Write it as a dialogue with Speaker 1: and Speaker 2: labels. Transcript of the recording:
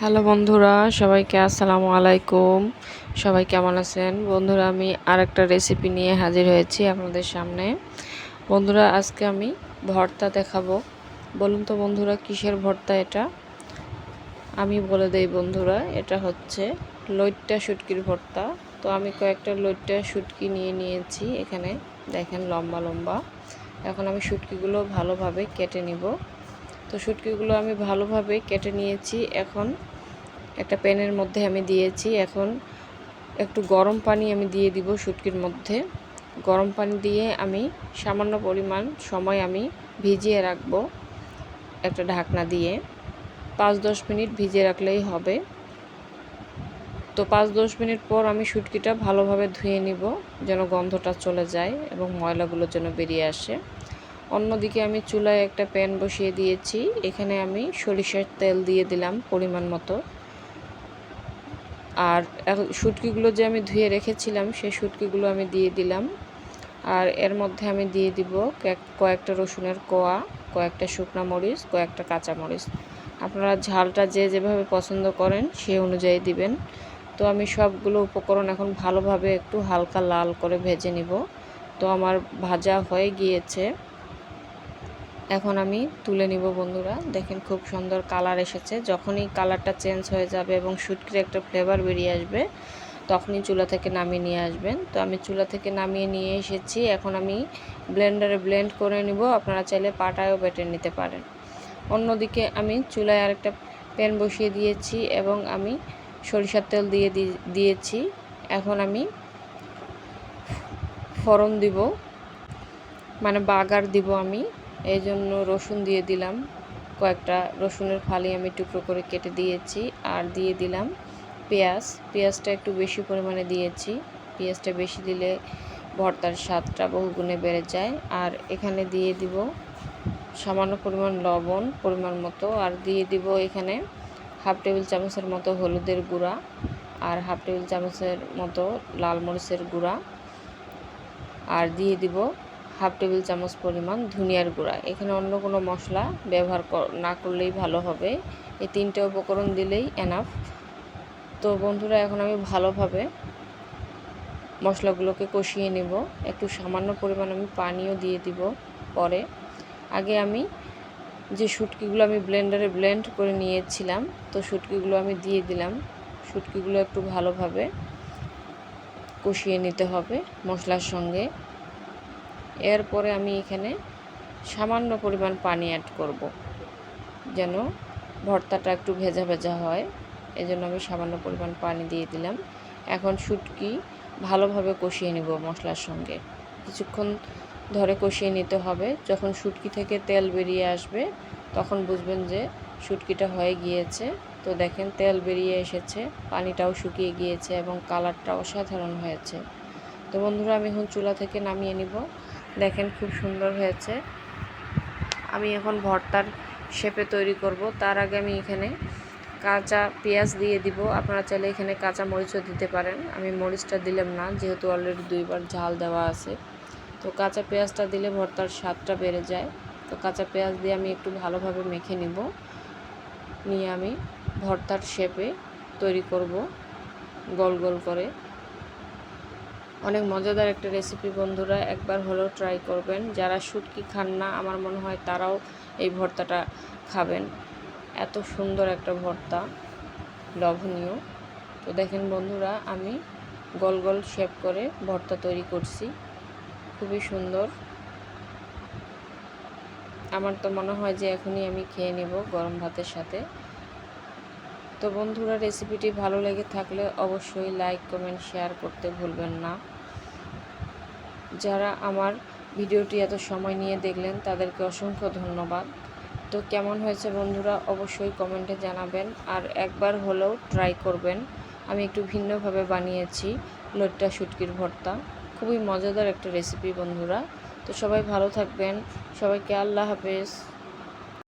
Speaker 1: Hello বন্ধুরা, সবাইকে আসসালামু আলাইকুম। সবাই কেমন আছেন? বন্ধুরা, আমি আরেকটা রেসিপি নিয়ে হাজির হয়েছি আপনাদের সামনে। বন্ধুরা, আজকে আমি ভর্তা দেখাবো। বলুন তো বন্ধুরা, কিসের ভর্তা এটা? আমি বলে দেই বন্ধুরা, এটা হচ্ছে লইট্টা শুটকির ভর্তা। তো আমি কয়েকটা লইট্টা শুটকি নিয়ে নিয়েছি এখানে। দেখেন, লম্বা লম্বা। এখন আমি শুটকিগুলো ভালোভাবে কেটে নিব। তো শুটকিগুলো আমি ভালোভাবে কেটে নিয়েছি। এখন একটা প্যানের মধ্যে আমি দিয়েছি। এখন একটু গরম পানি আমি দিয়ে দিব শুটকির মধ্যে। গরম পানি দিয়ে আমি সামান্য পরিমাণ সময় আমি ভিজিয়ে রাখব একটা ঢাকনা দিয়ে। পাঁচ দশ মিনিট ভিজিয়ে রাখলেই হবে। তো পাঁচ দশ মিনিট পর আমি শুটকিটা ভালোভাবে ধুয়ে নিব যেন গন্ধটা চলে যায় এবং ময়লাগুলো যেন বেরিয়ে আসে। অন্যদিকে আমি চুলায় একটা প্যান বসিয়ে দিয়েছি। এখানে আমি সরিষার তেল দিয়ে দিলাম পরিমাণ মতো। আর শুটকিগুলো যে আমি ধুয়ে রেখেছিলাম, সেই শুটকিগুলো আমি দিয়ে দিলাম। আর এর মধ্যে আমি দিয়ে দিব কয়েকটা রসুনের কোয়া, কয়েকটা শুকনা মরিচ, কয়েকটা কাঁচা মরিচ। আপনারা ঝালটা যে যেভাবে পছন্দ করেন, সে অনুযায়ী দিবেন। তো আমি সবগুলো উপকরণ এখন ভালোভাবে একটু হালকা লাল করে ভেজে নিব। তো আমার ভাজা হয়ে গিয়েছে। এখন আমি তুলে নিব, বন্ধুরা। দেখেন খুব সুন্দর কালার এসেছে। যখনই কালারটা চেঞ্জ হয়ে যাবে এবং শুটকির একটা ফ্লেভার বেরিয়ে আসবে, তখনই চুলা থেকে নামিয়ে নিয়ে আসবেন। তো আমি চুলা থেকে নামিয়ে নিয়ে এসেছি। এখন আমি ব্লেন্ডারে ব্লেন্ড করে নিব। আপনারা চাইলে পাটায়ও বেটে নিতে পারেন। অন্যদিকে আমি চুলায় আরেকটা প্যান বসিয়ে দিয়েছি এবং আমি সরিষার তেল দিয়ে দিয়েছি। এখন আমি ফোড়ন দিব মানে বাগার দিব আমি। এই জন্য রসুন দিয়ে দিলাম। কয়েকটা রসুনের ফালি আমি টুকরো করে কেটে দিয়েছি আর দিয়ে দিলাম পেঁয়াজ। পেঁয়াজটা একটু বেশি পরিমাণে দিয়েছি। পেঁয়াজটা বেশি দিলে ভর্তার স্বাদটা বহুগুণে বেড়ে যায়। আর এখানে দিয়ে দিব সামান্য পরিমাণ লবণ, পরিমাণ মতো। আর দিয়ে দিব এখানে হাফ টেবিল চামচের মতো হলুদের গুঁড়া আর হাফ টেবিল চামচের মতো লাল মরিচের গুঁড়া। আর দিয়ে দিব হাফ টেবিল চামচ পরিমাণ ধনিয়ার গুঁড়া। এখানে অন্য কোনো মশলা ব্যবহার না করলেই ভালো হবে। এই তিনটে উপকরণ দিলেই এনাফ তো বন্ধুরা, এখন আমি ভালোভাবে মশলাগুলোকে কষিয়ে নেব। একটু সামান্য পরিমাণ আমি পানিও দিয়ে দিব পরে। আগে আমি যে শুটকিগুলো আমি ব্লেন্ডারে ব্লেন্ড করে নিয়েছিলাম, তো শুটকিগুলো আমি দিয়ে দিলাম। শুটকিগুলো একটু ভালোভাবে কষিয়ে নিতে হবে মশলার সঙ্গে। এরপরে আমি এখানে সামান্য পরিমাণ পানি অ্যাড করব, যেন ভর্তাটা একটু ভেজা ভেজা হয়। এজন্য আমি সামান্য পরিমাণ পানি দিয়ে দিলাম। এখন শুটকি ভালোভাবে কষিয়ে নেব মশলার সঙ্গে। কিছুক্ষণ ধরে কষিয়ে নিতে হবে। যখন শুটকি থেকে তেল বেরিয়ে আসবে, তখন বুঝবেন যে শুটকিটা হয়ে গিয়েছে। তো দেখেন তেল বেরিয়ে এসেছে, পানিটাও শুকিয়ে গিয়েছে এবং কালারটা অসাধারণ হয়েছে। তো বন্ধুরা, আমি এখন চুলা থেকে নামিয়ে নিব। দেখেন খুব সুন্দর হয়েছে। আমি এখন ভর্তার শেপে তৈরি করব। তার আগে আমি এখানে কাঁচা পেঁয়াজ দিয়ে দিব। আপনারা চাইলে এখানে কাঁচা মরিচও দিতে পারেন। আমি মরিচটা দিলাম না, যেহেতু অলরেডি দুইবার ঝাল দেওয়া আছে। তো কাঁচা পেঁয়াজটা দিলে ভর্তার স্বাদটা বেড়ে যায়। তো কাঁচা পেঁয়াজ দিয়ে আমি একটু ভালোভাবে মেখে নিব। নিয়ে আমি ভর্তার শেপে তৈরি করব, গোল গোল করে। অনেক মজাদার একটা রেসিপি বন্ধুরা, একবার হলেও ট্রাই করবেন। যারা শুটকি খান না, আমার মনে হয় তারাও এই ভর্তাটা খাবেন। এত সুন্দর একটা ভর্তা লবণীয় তো দেখেন বন্ধুরা, আমি গোল গোল শেপ করে ভর্তা তৈরি করছি। খুবই সুন্দর। আমার তো মনে হয় যে এখনই আমি খেয়ে নেব গরম ভাতের সাথে। তো বন্ধুরা রেসিপিটি ভালো লেগে থাকলে অবশ্যই লাইক কমেন্ট শেয়ার করতে ভুলবেন না। যারা আমার ভিডিওটি এত সময় নিয়ে দেখলেন, তাদেরকে অসংখ্য ধন্যবাদ। তো কেমন হয়েছে বন্ধুরা, অবশ্যই কমেন্টে জানাবেন। আর একবার হলেও ট্রাই করবেন। আমি একটু ভিন্নভাবে বানিয়েছি লোট্টা শুটকির ভর্তা। খুবই মজাদার একটা রেসিপি বন্ধুরা। তো সবাই ভালো থাকবেন। সবাইকে আল্লাহ হাফেজ।